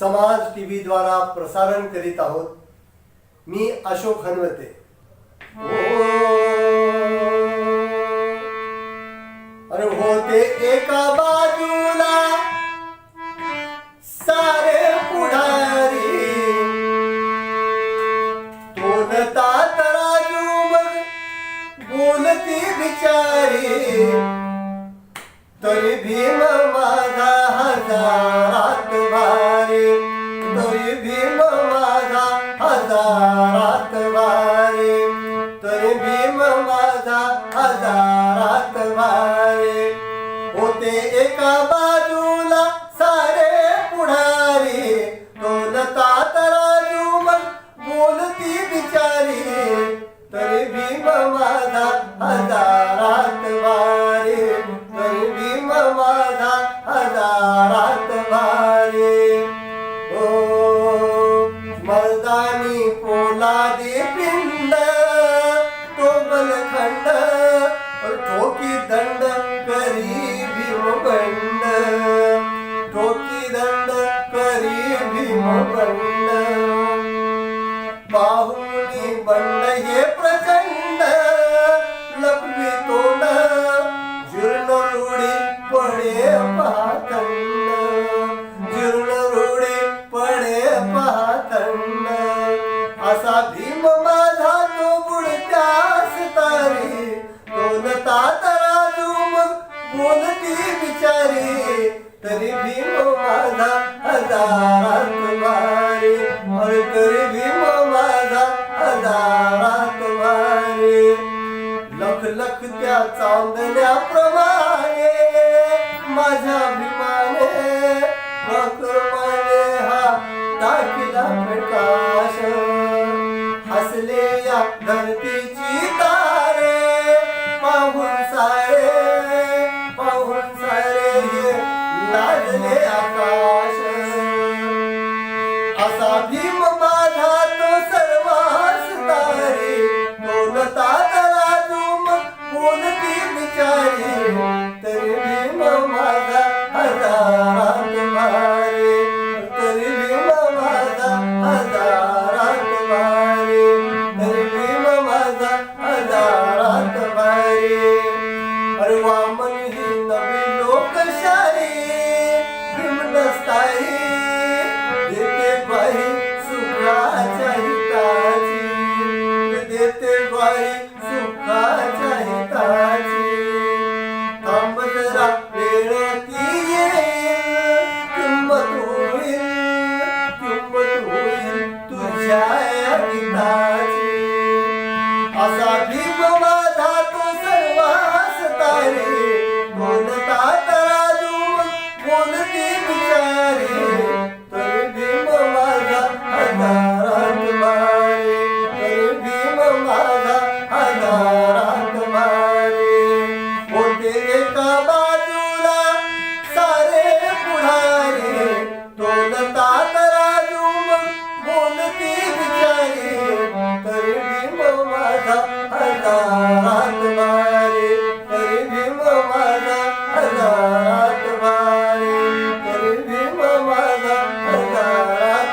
समाज टीव्ही द्वारा प्रसारण करीत आहोत. मी अशोक हनवते. हजारात भारी. तरी भीम माझा हजारात भारी. तरी भीम माझा हजारात भारी. होते एका बाजूला सारे पुढारी. दोलता तराजू मग बोलती बिचारी. तरी भीम माझा हजार बंड भीमबंड बाहुनी बंड हे प्रचंड। लपवी तोंड। जीर्ण रुडी पडे पातंड जीर्ण रुडी पडे पातंड असा भीम माझा तो बुडत्यास तारी। दोन तातरा मग बोलती बिचारी। तरी भीम माझा हजार लखत्या लख त्या चांदण्याप्रमाणे माझ्या भीमाने प्रक्रमाने हा टाकीला प्रकाश. हसले या धरतीची तारे पाहून सारे पाहून सारे हे लाजले आकाश.